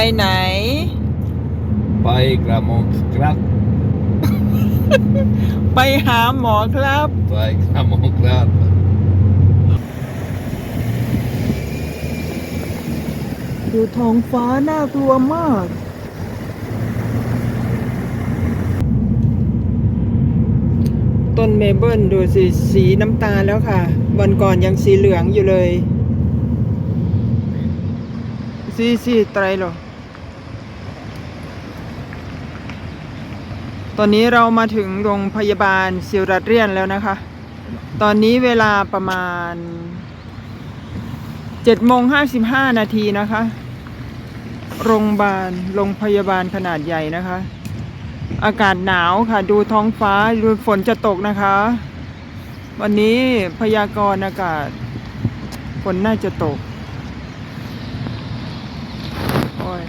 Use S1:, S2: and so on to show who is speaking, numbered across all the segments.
S1: ไปไหน
S2: ไปกระมงครับ
S1: ไปหาหมอครับ
S2: ไปกระมงครับ
S1: ดูท้องฟ้าน่ากลัวมาก ต้นเมเบิลดูสิ สีน้ำตาลแล้วค่ะ วันก่อนยังสีเหลืองอยู่เลยสีสีไตอนนี้เรามาถึงโรงพยาบาลซิรัดเรียนแล้วนะคะ ตอนนี้เวลาประมาณ7โมง55นาทีนะคะ โรงพยาบาล โรงพยาบาลขนาดใหญ่นะคะ อากาศหนาวค่ะ ดูท้องฟ้า ดูฝนจะตกนะคะ วันนี้พยากรณ์อากาศฝนน่าจะตก โอ้ย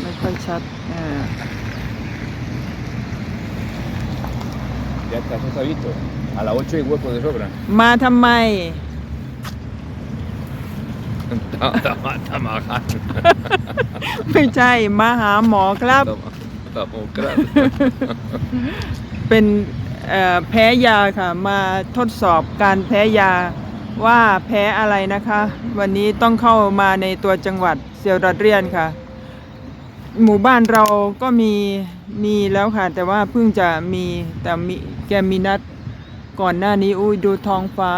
S1: ไม่ค่อยชัดอ่า
S2: Ya está sentadito. A las 8 hay hueco de sobra.
S1: มาทำไม
S2: Está majando.
S1: ไม่ใช่มาหาหมอครับ
S2: Estamos claros.
S1: เป็นเอ่อแพ้ยาค่ะ มาทดสอบการแพ้ยาว่าแพ้อะไรนะคะ วันนี้ต้องเข้ามาในตัวจังหวัดเซียวรัดเรียนค่ะ หมู่บ้านเราก็มีมีแล้วค่ะ แต่ว่าเพิ่งจะมีแต่มีแกมีนัดก่อนหน้านี้อุ้ยดูท้องฟ้า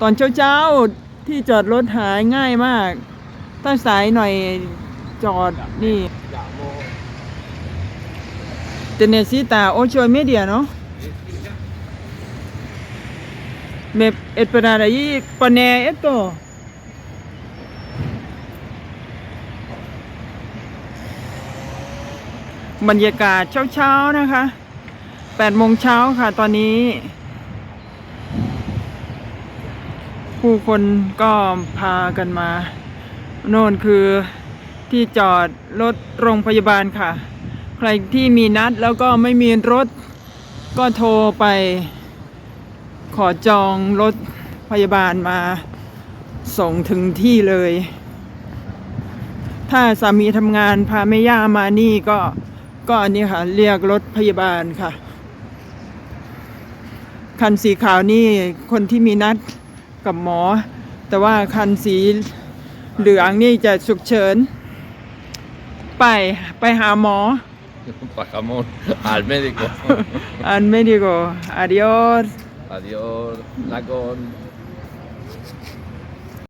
S1: ตอนเช้าๆที่จอดรถหายง่ายมาก ถ้าสายหน่อยจอดนี่เตเนซิตาโอโชยเมเดียเนาะ เมเอสปนาดายีปเนเอตโตบรรยากาศเช้าๆนะคะ8โมงเช้าค่ะตอนนี้ ผู้คนก็พากันมา โน่นคือที่จอดรถโรงพยาบาลค่ะ ใครที่มีนัดแล้วก็ไม่มีรถก็โทรไป ขอจองรถพยาบาลมาส่งถึงที่เลย ถ้าสามีทำงานพาแม่ย่ามานี่ก็ก็อันนี้ค่ะ เรียกรถพยาบาลค่ะ คันสีขาวนี่คนที่มีนัดกับหมอ แต่ว่าคันสีเหลืองนี่จะฉุกเฉิน ไปไปหาหมอ
S2: Bajamos al médico.
S1: อันไ Adiós,
S2: Nacon.